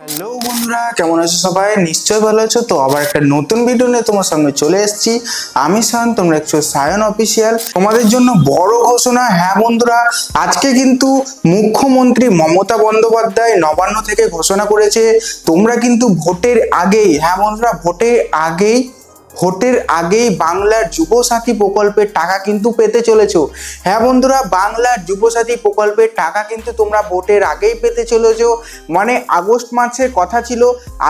Hello বন্ধুরা, কেমন আছো সবাই? নিশ্চয়ই ভালো আছো। তো আবার একটা নতুন ভিডিও নিয়ে তোমার সামনে চলে এসেছি। আমি সায়ন তোমরা একটু সায়ন অফিসিয়াল তোমাদের জন্য বড় ঘোষণা। হ্যাঁ বন্ধুরা, আজকে কিন্তু মুখ্যমন্ত্রী মমতা বন্দ্যোপাধ্যায় নবান্ন থেকে ঘোষণা করেছে। তোমরা কিন্তু ভোটের আগেই হ্যাঁ বন্ধুরা, ভোটের আগেই ভোটের আগেই বাংলার যুবসাথী প্রকল্পের টাকা কিন্তু পেতে চলেছো। হ্যাঁ বন্ধুরা, বাংলার যুবসাথী প্রকল্পের টাকা কিন্তু তোমরা ভোটের আগেই পেতে চলেছ। মানে আগস্ট মাসের কথা ছিল,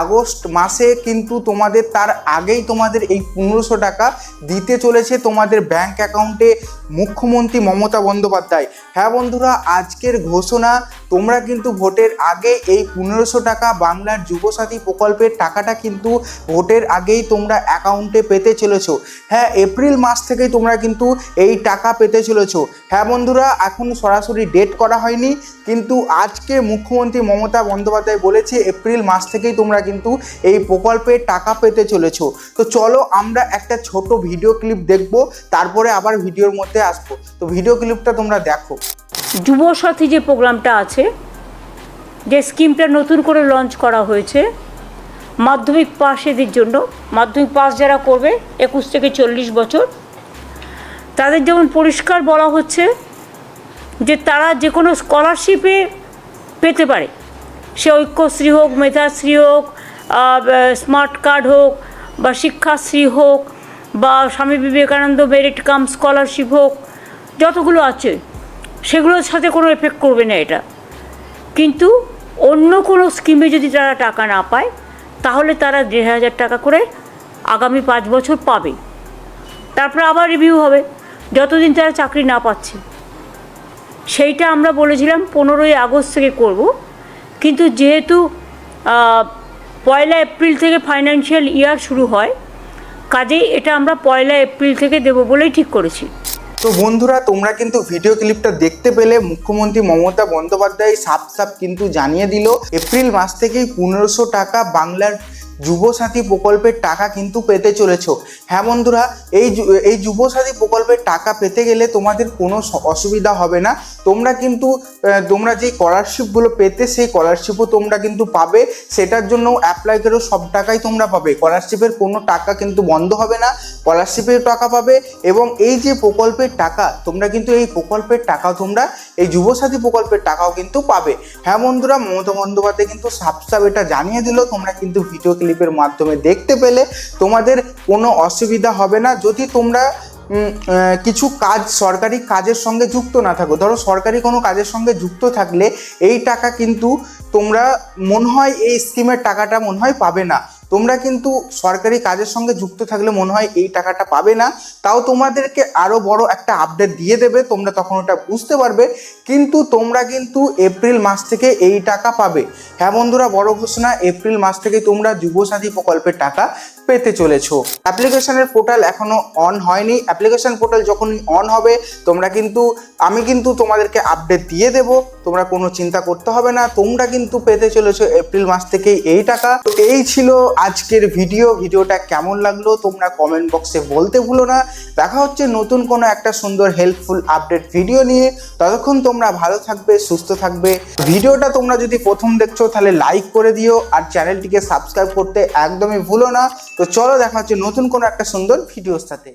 আগস্ট মাসে কিন্তু তোমাদের তার আগেই তোমাদের এই পনেরোশো টাকা দিতে চলেছে তোমাদের ব্যাংক অ্যাকাউন্টে মুখ্যমন্ত্রী মমতা বন্দ্যোপাধ্যায়। হ্যাঁ বন্ধুরা, আজকের ঘোষণা, তোমরা কিন্তু ভোটের আগে এই পনেরোশো টাকা বাংলার যুবসাথী প্রকল্পের টাকাটা কিন্তু ভোটের আগেই তোমরা অ্যাকাউন্টে পেতে চলেছো। হ্যাঁ এপ্রিল মাস থেকেই তোমরা কিন্তু এই টাকা পেতে চলেছো। হ্যাঁ বন্ধুরা, এখন সরাসরি ডেট করা হয়নি, কিন্তু আজকে মুখ্যমন্ত্রী মমতা বন্দ্যোপাধ্যায় বলেছে এপ্রিল মাস থেকেই তোমরা কিন্তু এই প্রকল্পের টাকা পেতে চলেছো। তো চলো আমরা একটা ছোট ভিডিও ক্লিপ দেখব, তারপরে আবার ভিডিওর মধ্যে আসব। তো ভিডিও ক্লিপটা তোমরা দেখো। যুবসাথী যে প্রোগ্রামটা আছে, যে স্কিমটা নতুন করে লঞ্চ করা হয়েছে মাধ্যমিক পাশেদের জন্য। মাধ্যমিক পাস যারা করবে, একুশ থেকে চল্লিশ বছর। তাদের যেমন পরিষ্কার বলা হচ্ছে যে তারা যে কোনো স্কলারশিপে পেতে পারে। সে ঐক্যশ্রী হোক, মেধাশ্রী হোক স্মার্ট কার্ড হোক, বা শিক্ষাশ্রী হোক, বা Swami Vivekananda merit cum scholarship হোক, যতগুলো আছে, সেগুলোর সাথে কোনো এফেক্ট করবে না এটা। কিন্তু অন্য কোনো স্কিমে যদি তারা টাকা না পায় তাহলে তারা দেড় হাজার টাকা করে আগামী পাঁচ বছর পাবে। তারপরে আবার রিভিউ হবে, যতদিন তারা চাকরি না পাচ্ছে। সেইটা আমরা বলেছিলাম, পনেরোই আগস্ট থেকে করব। কিন্তু যেহেতু পয়লা এপ্রিল থেকে ফাইন্যান্সিয়াল ইয়ার শুরু হয়, কাজেই এটা আমরা পয়লা এপ্রিল থেকে দেবো বলেই ঠিক করেছি। তো বন্ধুরা, তোমরা কিন্তু ভিডিও ক্লিপটা দেখতে পেলে। মুখ্যমন্ত্রী মমতা বন্দ্যোপাধ্যায় সাপ সাপ কিন্তু জানিয়ে দিল, এপ্রিল মাস থেকেই পনেরোশো টাকা বাংলার যুবসাথী প্রকল্পের টাকা কিন্তু পেতে চলেছ। হ্যাঁ বন্ধুরা, এই এই যুবসাথী প্রকল্পের টাকা পেতে গেলে তোমাদের কোনো অসুবিধা হবে না। তোমরা কিন্তু তোমরা যে স্কলারশিপগুলো পেতে, সেই স্কলারশিপও তোমরা কিন্তু পাবে। সেটার জন্য অ্যাপ্লাই করেও সব টাকাই তোমরা পাবে। স্কলারশিপের কোনো টাকা কিন্তু বন্ধ হবে না। স্কলারশিপের টাকা পাবে এবং এই যে প্রকল্পের টাকা, তোমরা কিন্তু এই প্রকল্পের টাকাও তোমরা, এই যুবসাথী প্রকল্পের টাকাও কিন্তু পাবে। হ্যাঁ বন্ধুরা, মমতা বন্দ্যোপাধ্যায় কিন্তু সাপ এটা জানিয়ে দিল, তোমরা কিন্তু ভিডিও ক্লিপের মাধ্যমে দেখতে পেলে তোমাদের কোনো অসুবিধা হবে না। যদি তোমরা কিছু কাজ, সরকারি কাজের সঙ্গে যুক্ত না থাকো, ধরো সরকারি কোনো কাজের সঙ্গে যুক্ত থাকলে এই টাকা কিন্তু তোমরা, মনে হয় এই স্কিমের টাকাটা মনে হয় পাবে না। তোমরা কিন্তু সরকারি কাজের সঙ্গে যুক্ত থাকলে মনে হয় এই টাকাটা পাবে না। তাও তোমাদেরকে আরও বড় একটা আপডেট দিয়ে দেবে, তোমরা তখন ওটা বুঝতে পারবে। কিন্তু তোমরা কিন্তু এপ্রিল মাস থেকে এই টাকা পাবে। হ্যাঁ বন্ধুরা, বড় ঘোষণা এপ্রিল মাস থেকে তোমরা যুবসাথী প্রকল্পের টাকা পেতে চলেছো। অ্যাপ্লিকেশনের পোর্টাল এখনও অন হয়নি। অ্যাপ্লিকেশন পোর্টাল যখন অন হবে, তোমরা কিন্তু, আমি কিন্তু তোমাদেরকে আপডেট দিয়ে দেব। তোমরা কোনো চিন্তা করতে হবে না, তোমরা কিন্তু পেতে চলেছো এপ্রিল মাস থেকেই এই টাকা। তো এই ছিল আজকের ভিডিও, ভিডিওটা কেমন লাগল তোমরা কমেন্ট বক্সে বলতে ভুলো না। দেখা হচ্ছে নতুন কোনো একটা সুন্দর হেল্পফুল আপডেট ভিডিও নিয়ে। ততক্ষণ তোমরা ভালো থাকবে, সুস্থ থাকবে। ভিডিওটা তোমরা যদি প্রথম দেখছ, তাহলে লাইক করে দিও আর চ্যানেলটিকে সাবস্ক্রাইব করতে একদমই ভুলো না। তো চলো দেখা হচ্ছে নতুন কোনো একটা সুন্দর ভিডিওর সাথে।